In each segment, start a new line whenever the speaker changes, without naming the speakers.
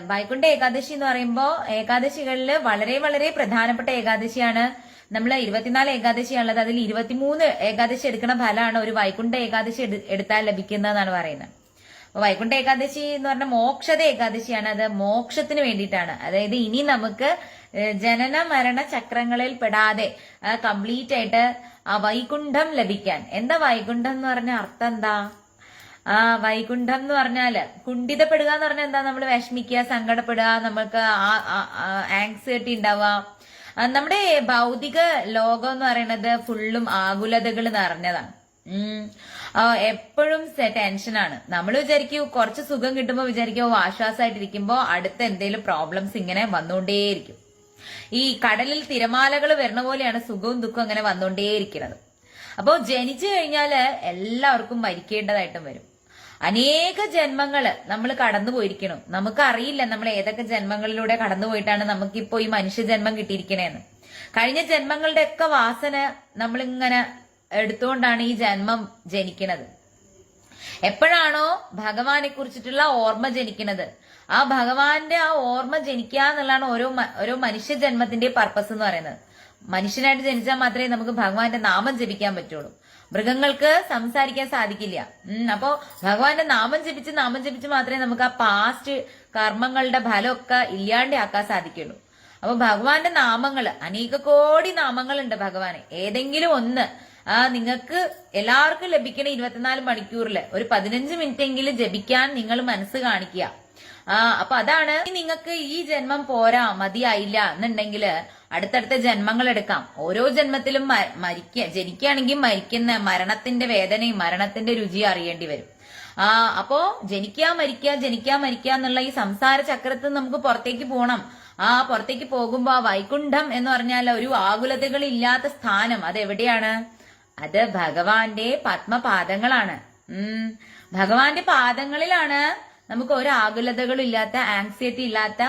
വൈകുണ്ഠ ഏകാദശി എന്ന് പറയുമ്പോൾ ഏകാദശികളിൽ വളരെ വളരെ പ്രധാനപ്പെട്ട ഏകാദശിയാണ്. നമ്മൾ ഇരുപത്തിനാല് ഏകാദശിയാണുള്ളത്. അതിൽ ഇരുപത്തിമൂന്ന് ഏകാദശി എടുക്കുന്ന ഫലമാണ് ഒരു വൈകുണ്ഠ ഏകാദശി എടു- എടുത്താൽ ലഭിക്കുന്നതെന്നാണ് പറയുന്നത്. അപ്പൊ വൈകുണ്ഠ ഏകാദശി എന്ന് പറഞ്ഞ മോക്ഷത ഏകാദശിയാണ്. അത് മോക്ഷത്തിന് വേണ്ടിയിട്ടാണ്. അതായത് ഇനി നമുക്ക് ജനന മരണ ചക്രങ്ങളിൽ പെടാതെ കംപ്ലീറ്റ് ആയിട്ട് ആ വൈകുണ്ഠം ലഭിക്കാൻ. എന്താ വൈകുണ്ഠം എന്ന് പറഞ്ഞ അർത്ഥം എന്താ? ആ വൈകുണ്ഠം എന്ന് പറഞ്ഞാൽ കുണ്ഠിതപ്പെടുക എന്ന് പറഞ്ഞാൽ എന്താ? നമ്മൾ വിഷമിക്കുക സങ്കടപ്പെടുക നമുക്ക് ആങ്സൈറ്റി ഉണ്ടാവുക. നമ്മുടെ ഭൗതിക ലോകം എന്ന് പറയുന്നത് ഫുള്ളും ആകുലതകൾ നിറഞ്ഞതാണ്. എപ്പോഴും ടെൻഷനാണ് നമ്മൾ വിചാരിക്കും കുറച്ച് സുഖം കിട്ടുമ്പോൾ വിചാരിക്കും ആശ്വാസമായിട്ടിരിക്കുമ്പോൾ അടുത്ത എന്തെങ്കിലും പ്രോബ്ലംസ് ഇങ്ങനെ വന്നുകൊണ്ടേയിരിക്കും ഈ കടലിൽ തിരമാലകൾ വരുന്ന പോലെയാണ് സുഖവും ദുഃഖവും അങ്ങനെ വന്നുകൊണ്ടേയിരിക്കുന്നത് അപ്പോൾ ജനിച്ചു കഴിഞ്ഞാൽ എല്ലാവർക്കും മരിക്കേണ്ടതായിട്ടും വരും. അനേക ജന്മങ്ങൾ നമ്മൾ കടന്നു പോയിരിക്കണം നമുക്കറിയില്ല നമ്മൾ ഏതൊക്കെ ജന്മങ്ങളിലൂടെ കടന്നു പോയിട്ടാണ് നമുക്കിപ്പോ ഈ മനുഷ്യ ജന്മം കിട്ടിയിരിക്കണേന്ന്. കഴിഞ്ഞ ജന്മങ്ങളുടെ ഒക്കെ വാസന നമ്മളിങ്ങനെ എടുത്തുകൊണ്ടാണ് ഈ ജന്മം ജനിക്കണത്. എപ്പോഴാണോ ഭഗവാനെ കുറിച്ചിട്ടുള്ള ഓർമ്മ ജനിക്കുന്നത് ആ ഭഗവാന്റെ ആ ഓർമ്മ ജനിക്കുക എന്നുള്ളതാണ് ഓരോ ഓരോ മനുഷ്യ ജന്മത്തിന്റെ പർപ്പസ് എന്ന് പറയുന്നത്. മനുഷ്യനായിട്ട് ജനിച്ചാൽ മാത്രമേ നമുക്ക് ഭഗവാന്റെ നാമം ജപിക്കാൻ പറ്റുള്ളൂ. മൃഗങ്ങൾക്ക് സംസാരിക്കാൻ സാധിക്കില്ല. അപ്പോ ഭഗവാന്റെ നാമം ജപിച്ച് നാമം ജപിച്ച് മാത്രമേ നമുക്ക് ആ പാസ്റ്റ് കർമ്മങ്ങളുടെ ഫലമൊക്കെ ഇല്ലാണ്ടാക്കാൻ സാധിക്കുള്ളൂ. അപ്പൊ ഭഗവാന്റെ നാമങ്ങൾ അനേക കോടി നാമങ്ങളുണ്ട് ഭഗവാന്. ഏതെങ്കിലും ഒന്ന് ആ നിങ്ങൾക്ക് എല്ലാവർക്കും ലഭിക്കണ ഇരുപത്തിനാല് മണിക്കൂറിൽ ഒരു പതിനഞ്ച് മിനിറ്റ് എങ്കിലും ജപിക്കാൻ നിങ്ങൾ മനസ്സ് കാണിക്കുക. ആ അപ്പൊ അതാണ് നിങ്ങൾക്ക് ഈ ജന്മം പോരാ മതിയായില്ല എന്നുണ്ടെങ്കിൽ അടുത്തടുത്ത ജന്മങ്ങൾ എടുക്കാം. ഓരോ ജന്മത്തിലും മരിക്ക ജനിക്കുകയാണെങ്കിൽ മരിക്കുന്ന മരണത്തിന്റെ വേദനയും മരണത്തിന്റെ രുചിയും അറിയേണ്ടി വരും. ആ അപ്പോ ജനിക്കാ മരിക്കുക ജനിക്കാ മരിക്കുക എന്നുള്ള ഈ സംസാര ചക്രത്തിൽ നമുക്ക് പുറത്തേക്ക് പോകണം ആ പുറത്തേക്ക് പോകുമ്പോ ആ വൈകുണ്ഠം എന്ന് പറഞ്ഞാൽ ഒരു ആകുലതകൾ ഇല്ലാത്ത സ്ഥാനം അത് എവിടെയാണ് അത് ഭഗവാന്റെ പത്മപാദങ്ങളാണ്. ഉം. ഭഗവാന്റെ പാദങ്ങളിലാണ് നമുക്ക് ഒരു ആകുലതകളും ഇല്ലാത്ത ആങ്സൈറ്റി ഇല്ലാത്ത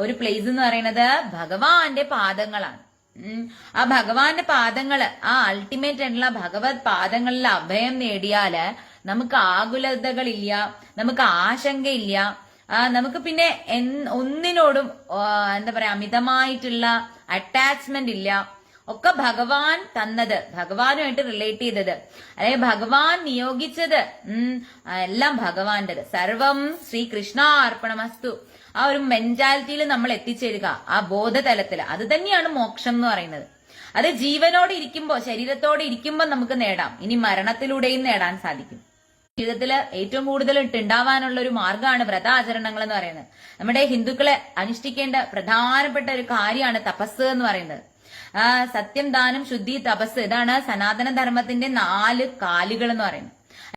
ഒരു പ്ലേസ് എന്ന് പറയുന്നത് ഭഗവാന്റെ പാദങ്ങളാണ്. ആ ഭഗവാന്റെ പാദങ്ങൾ ആ അൾട്ടിമേറ്റ് ആയിട്ടുള്ള ഭഗവത് പാദങ്ങളിൽ അഭയം നേടിയാൽ നമുക്ക് ആകുലതകളില്ല നമുക്ക് ആശങ്കയില്ല. നമുക്ക് പിന്നെ ഒന്നിനോടും എന്താ പറയാ അമിതമായിട്ടുള്ള അറ്റാച്ച്മെന്റ് ഇല്ല. ഒക്കെ ഭഗവാൻ തന്നത് ഭഗവാനുമായിട്ട് റിലേറ്റ് ചെയ്തത്. അല്ലെങ്കിൽ ഭഗവാൻ നിയോഗിച്ചത് ഉം എല്ലാം ഭഗവാന്റേത്. സർവം ശ്രീകൃഷ്ണ അർപ്പണമസ്തു ആ ഒരു മെന്റാലിറ്റിയിൽ നമ്മൾ എത്തിച്ചേരുക ആ ബോധതലത്തിൽ അത് തന്നെയാണ് മോക്ഷം എന്ന് പറയുന്നത്. അത് ജീവനോടെ ഇരിക്കുമ്പോൾ ശരീരത്തോടെ ഇരിക്കുമ്പോൾ നമുക്ക് നേടാം. ഇനി മരണത്തിലൂടെയും നേടാൻ സാധിക്കും. ജീവിതത്തിൽ ഏറ്റവും കൂടുതൽ ഉണ്ടാവാനുള്ള ഒരു മാർഗമാണ് വ്രതാചരണങ്ങൾ എന്ന് പറയുന്നത്. നമ്മുടെ ഹിന്ദുക്കളെ അനുഷ്ഠിക്കേണ്ട പ്രധാനപ്പെട്ട ഒരു കാര്യമാണ് തപസ് എന്ന് പറയുന്നത്. സത്യം ദാനം ശുദ്ധി തപസ് ഇതാണ് സനാതന ധർമ്മത്തിന്റെ നാല് കാലുകൾ എന്ന് പറയുന്നത്.